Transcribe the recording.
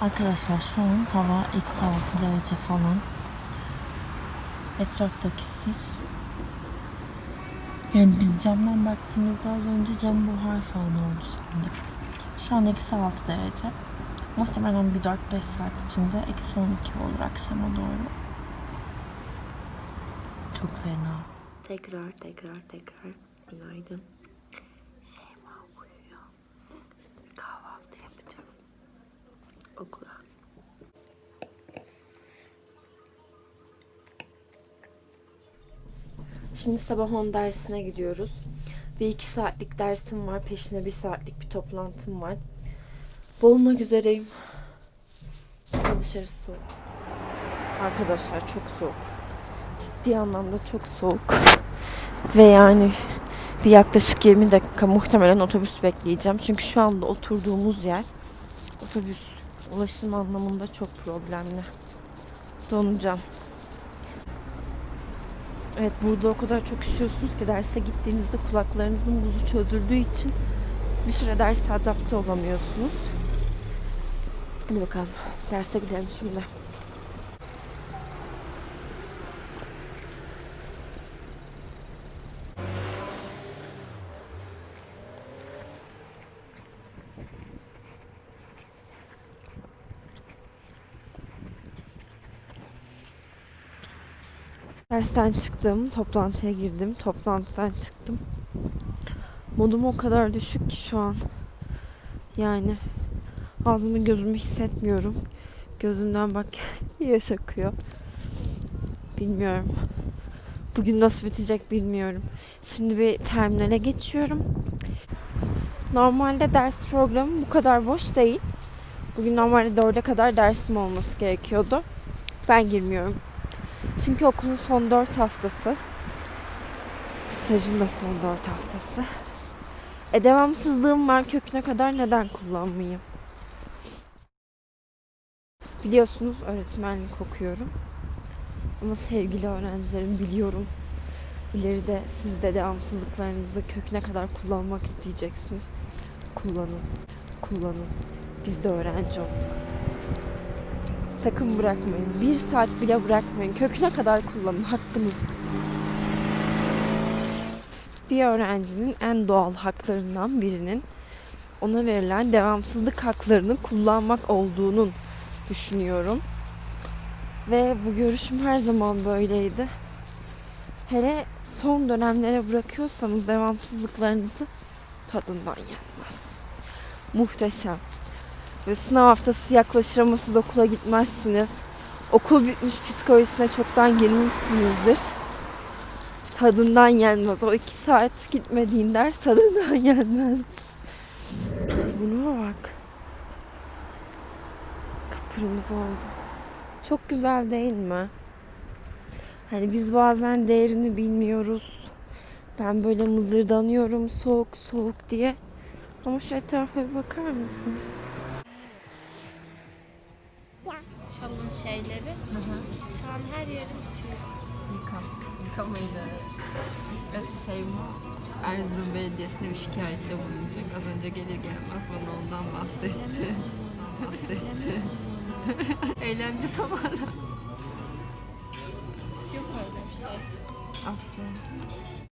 Arkadaşlar şu an hava eksi 6 derece falan. Etraftaki sis. Yani biz camdan baktığımızda az önce cam buhar falan oldu sandık. Şu an eksi 6 derece. Muhtemelen bir 4-5 saat içinde eksi 12 olur akşama doğru. Çok fena. Tekrar tekrar tekrar günaydın. Şeyma uyuyor. Şimdi bir kahvaltı yapacağız. Okula. Şimdi sabah 10 dersine gidiyoruz. Bir iki saatlik dersim var. Peşine bir saatlik bir toplantım var. Boğulmak üzereyim. Dışarısı soğuk. Arkadaşlar çok soğuk. Ciddi anlamda çok soğuk. Ve yani bir yaklaşık 20 dakika muhtemelen otobüs bekleyeceğim. Çünkü şu anda oturduğumuz yer otobüs ulaşım anlamında çok problemli. Donacağım. Evet burada o kadar çok üşüyorsunuz ki derse gittiğinizde kulaklarınızın buzu çözüldüğü için bir süre derse adapte olamıyorsunuz. Hadi bakalım derse gidelim şimdi. Dersten çıktım, toplantıya girdim, toplantıdan çıktım. Modum o kadar düşük ki şu an. Yani ağzımı gözümü hissetmiyorum. Gözümden bak yaş akıyor. Bilmiyorum. Bugün nasıl bitecek bilmiyorum. Şimdi bir terminale geçiyorum. Normalde ders programı bu kadar boş değil. Bugün normalde 4'e kadar dersim olması gerekiyordu. Ben girmiyorum. Çünkü okulun son 4 haftası. Stajın da son 4 haftası. E devamsızlığım var köküne kadar neden kullanmayayım? Biliyorsunuz öğretmenlik okuyorum. Ama sevgili öğrencilerim biliyorum. İleride siz de devamsızlıklarınızı köküne kadar kullanmak isteyeceksiniz. Kullanın. Kullanın. Biz de öğrenci olduk. Sakın bırakmayın. Bir saat bile bırakmayın. Köküne kadar kullanın. Hakkınız. Bir öğrencinin en doğal haklarından birinin ona verilen devamsızlık haklarını kullanmak olduğunun düşünüyorum. Ve bu görüşüm her zaman böyleydi. Hele son dönemlere bırakıyorsanız devamsızlıklarınızı tadından yenmez. Muhteşem. Sınav haftası yaklaşır ama okula gitmezsiniz. Okul bitmiş psikolojisine çoktan girmişsinizdir. Tadından yenmez. O iki saat gitmediğin ders tadından yenmez. Buna bak. Kıpkırmızı oldu. Çok güzel değil mi? Hani biz bazen değerini bilmiyoruz. Ben böyle mızırdanıyorum soğuk soğuk diye. Ama şu etrafa bir bakar mısınız? Şalın şeyleri. Şu an her yerim bitiyor. Yıkam. Yıkamaydı. Evet Şeyma Erzurum Belediyesi'ne bir şikayette bulunacak. Az önce gelir gelmez bana ondan bahsetti. bahsetti. Eğlence zamanı. Yok öyle bir şey. Aslı.